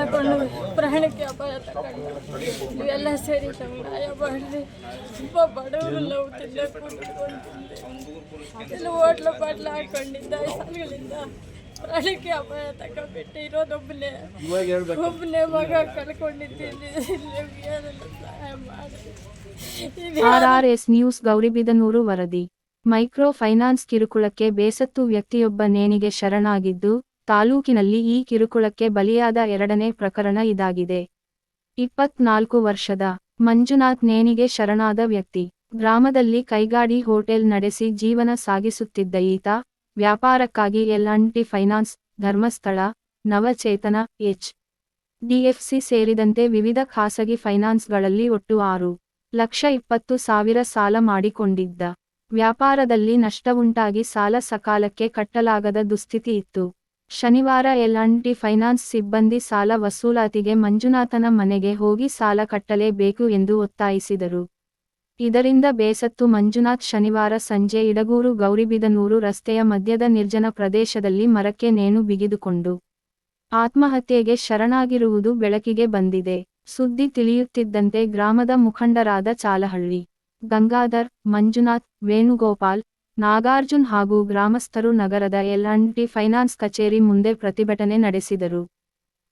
ತಗೊಂಡು ಪ್ರಾಣಕ್ಕೆ ಅಪಾಯ ತಗೊಂಡು ಇವೆಲ್ಲ ಸೇರಿ ಸಮುದಾಯ ಗಾಯ ತುಂಬ ಬಡವರು ನಾವು ತಿನ್ನಕ್ಕೆ ಕುಂತ್ಕೊಂಡು ಎಲ್ಲ ಹಾಕೊಂಡಿದ್ದ ಸಾಲುಗಳಿಂದ ಪ್ರಾಣಕ್ಕೆ ಅಪಾಯ ತಗೊಂಡ್ಬಿಟ್ಟು ಇರೋದೊಬ್ಬನೇ ಒಬ್ಬನೇ ಮಗ ಕಳ್ಕೊಂಡಿದ್ದೀನಿ. ಸಹಾಯ ಮಾಡಿ ಆರ್ಆರ್ಎಸ್ ನ್ಯೂಸ್, ಗೌರಿಬಿದನೂರು ವರದಿ. ಮೈಕ್ರೋ ಫೈನಾನ್ಸ್ ಕಿರುಕುಳಕ್ಕೆ ಬೇಸತ್ತು ವ್ಯಕ್ತಿಯೊಬ್ಬ ನೇಣಿಗೆ ಶರಣಾಗಿದ್ದು ತಾಲೂಕಿನಲ್ಲಿ ಈ ಕಿರುಕುಳಕ್ಕೆ ಬಲಿಯಾದ ಎರಡನೇ ಪ್ರಕರಣ ಇದಾಗಿದೆ. ಇಪ್ಪತ್ನಾಲ್ಕು ವರ್ಷದ ಮಂಜುನಾಥ್ ನೇಣಿಗೆ ಶರಣಾದ ವ್ಯಕ್ತಿ. ಗ್ರಾಮದಲ್ಲಿ ಕೈಗಾಡಿ ಹೋಟೆಲ್ ನಡೆಸಿ ಜೀವನ ಸಾಗಿಸುತ್ತಿದ್ದ ಈತ, ವ್ಯಾಪಾರಕ್ಕಾಗಿ L T finance, Dharmasthala, Navachetana, H. DFC ಸೇರಿದಂತೆ ವಿವಿಧ ಖಾಸಗಿ ಫೈನಾನ್ಸ್ಗಳಲ್ಲಿ ಒಟ್ಟು ಆರು ಲಕ್ಷ ಇಪ್ಪತ್ತು ಸಾವಿರ ಸಾಲ ಮಾಡಿಕೊಂಡಿದ್ದ. ವ್ಯಾಪಾರದಲ್ಲಿ ನಷ್ಟವುಂಟಾಗಿ ಸಾಲ ಸಕಾಲಕ್ಕೆ ಕಟ್ಟಲಾಗದ ದುಸ್ಥಿತಿ ಇತ್ತು. ಶನಿವಾರ ಎಲ್ ಟಿ ಫೈನಾನ್ಸ್ ಸಿಬ್ಬಂದಿ ಸಾಲ ವಸೂಲಾತಿಗೆ ಮಂಜುನಾಥನ ಮನೆಗೆ ಹೋಗಿ ಸಾಲ ಕಟ್ಟಲೇಬೇಕು ಎಂದು ಒತ್ತಾಯಿಸಿದರು. ಇದರಿಂದ ಬೇಸತ್ತು ಮಂಜುನಾಥ್ ಶನಿವಾರ ಸಂಜೆ ಇಡಗೂರು ಗೌರಿಬಿದನೂರು ರಸ್ತೆಯ ಮಧ್ಯದ ನಿರ್ಜನ ಪ್ರದೇಶದಲ್ಲಿ ಮರಕ್ಕೆ ನೇಣು ಬಿಗಿದುಕೊಂಡು ಆತ್ಮಹತ್ಯೆಗೆ ಶರಣಾಗಿರುವುದು ಬೆಳಕಿಗೆ ಬಂದಿದೆ. ಸುದ್ದಿ ತಿಳಿಯುತ್ತಿದ್ದಂತೆ ಗ್ರಾಮದ ಮುಖಂಡರಾದ ಚಾಲಹಳ್ಳಿ, ಗಂಗಾಧರ್, ಮಂಜುನಾಥ್, ವೇಣುಗೋಪಾಲ್ ನಾಗಾರ್ಜುನ್ ಹಾಗೂ ಗ್ರಾಮಸ್ಥರು ನಗರದ ಎಲ್ ಟಿ ಫೈನಾನ್ಸ್ ಕಚೇರಿ ಮುಂದೆ ಪ್ರತಿಭಟನೆ ನಡೆಸಿದರು.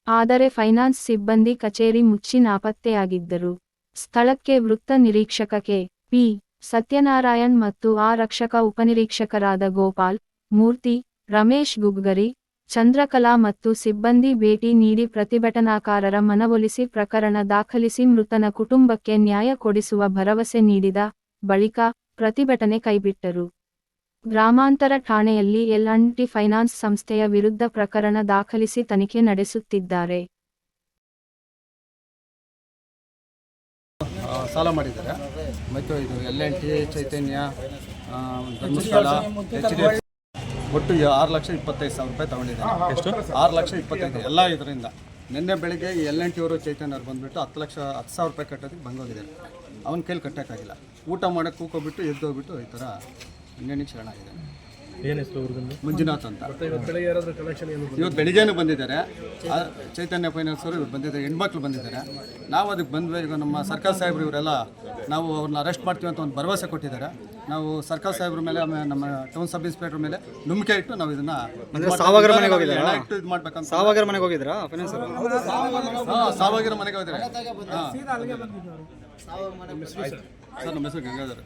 ಆದರೆ ಫೈನಾನ್ಸ್ ಸಿಬ್ಬಂದಿ ಕಚೇರಿ ಮುಚ್ಚಿ ನಾಪತ್ತೆಯಾಗಿದ್ದರು. ಸ್ಥಳಕ್ಕೆ ವೃತ್ತ ನಿರೀಕ್ಷಕ ಕೆ. ಪಿ. ಸತ್ಯನಾರಾಯಣ್ ಮತ್ತು ಆ ರಕ್ಷಕ ಉಪನಿರೀಕ್ಷಕರಾದ ಗೋಪಾಲ್, ಮೂರ್ತಿ, ರಮೇಶ್ ಗುಗ್ಗರಿ, ಚಂದ್ರಕಲಾ ಮತ್ತು ಸಿಬ್ಬಂದಿ ಭೇಟಿ ನೀಡಿ ಪ್ರತಿಭಟನಾಕಾರರ ಮನವೊಲಿಸಿ ಪ್ರಕರಣ ದಾಖಲಿಸಿ ಮೃತನ ಕುಟುಂಬಕ್ಕೆ ನ್ಯಾಯ ಕೊಡಿಸುವ ಭರವಸೆ ನೀಡಿದ ಬಳಿಕ ಪ್ರತಿಭಟನೆ ಕೈಬಿಟ್ಟರು. ಗ್ರಾಮಾಂತರ ಠಾಣೆಯಲ್ಲಿ ಎಲ್ ಟಿ ಫೈನಾನ್ಸ್ ಸಂಸ್ಥೆಯ ವಿರುದ್ಧ ಪ್ರಕರಣ ದಾಖಲಿಸಿ ತನಿಖೆ ನಡೆಸುತ್ತಿದ್ದಾರೆ. ಆ, ಸಾಲ ಮಾಡಿದ್ದಾರೆ. ಮತ್ತು ಇದು L N T Chaitanya Dharmasthala H D F ಒಟ್ಟು ಆರು ಲಕ್ಷ ಇಪ್ಪತ್ತೈದು ಸಾವಿರ ರೂಪಾಯಿ ತಗೊಂಡಿದ್ದಾರೆ. ಎಷ್ಟು? ಆರು ಲಕ್ಷ ಇಪ್ಪತ್ತೈದು. ಎಲ್ಲ ಇದರಿಂದ ನಿನ್ನೆ ಬೆಳಿಗ್ಗೆ ಎಲ್ ಎನ್ ಟಿ ಅವರು ಚೈತನ್ಯವ್ರು ಬಂದುಬಿಟ್ಟು ಹತ್ತು ಲಕ್ಷ ಹತ್ತು ಸಾವಿರ ರೂಪಾಯಿ ಕಟ್ಟೋದಕ್ಕೆ ಬಂದೋಗಿದ್ದಾರೆ. ಅವನ ಕೈಲಿ ಕಟ್ಟೋಕ್ಕಾಗಿಲ್ಲ. ಊಟ ಮಾಡೋಕ್ಕೆ ಕೂಕೋಬಿಟ್ಟು ಎದ್ದೋಗ್ಬಿಟ್ಟು ಈ ಥರ ಇನ್ನೇನಿಗೆ ಶರಣಾಗಿದೆ ಏನು ಹೆಸರು ಅವ್ರದ್ದು? ಮಂಜುನಾಥ್ ಅಂತ. ಇವತ್ತು ಬೆಳಿಗ್ಗೆ ಯಾರಾದರೂ ಕಲೆಕ್ಷನ್ ಏನು ಇವತ್ತು ಬೆಳಿಗ್ಗೆನೂ ಬಂದಿದ್ದಾರೆ. ಆ, ಚೈತನ್ಯ ಫೈನಾನ್ಸ್ ಅವರು ಇವ್ರು ಬಂದಿದ್ದಾರೆ. ಹೆಣ್ಮಕ್ಳು ಬಂದಿದ್ದಾರೆ. ನಾವು ಅದಕ್ಕೆ ಬಂದ್ವಿ ಈಗ ನಮ್ಮ ಸರ್ಕಾರ ಸಾಹೇಬ್ರು ಇವರೆಲ್ಲ ನಾವು ಅವ್ರನ್ನ ಅರೆಸ್ಟ್ ಮಾಡ್ತೀವಿ ಅಂತ ಒಂದು ಭರವಸೆ ಕೊಟ್ಟಿದ್ದಾರೆ. ನಾವು ಸರ್ಕಾರ ಸಾಹೇಬ್ರ ಮೇಲೆ ಆಮೇಲೆ ನಮ್ಮ ಟೌನ್ ಸಬ್ ಇನ್ಸ್ಪೆಕ್ಟರ್ ಮೇಲೆ ನಂಬಿಕೆ ಇಟ್ಟು ನಾವು ಇದನ್ನ ಸಾವಾಗರ ಮನೆಗೆ ಹೋಗಿದ್ದಾರಾ? ಇದು ಮಾಡ್ಬೇಕಂತ. ಸಾವಾಗರ ಮನೆಗೆ ಹೋಗಿದ್ರಾ ಫೈನಾನ್ಸ್ ಅವರು? ಹಾಂ ಸಾವಾಗಿರೋ ಮನೆಗೆ ಹೋಗಿದ್ದಾರೆ. ಹಾಂ. ಸರ್ ನಮ್ಮ ಹೆಸರು ಗಂಗಾಧರ್.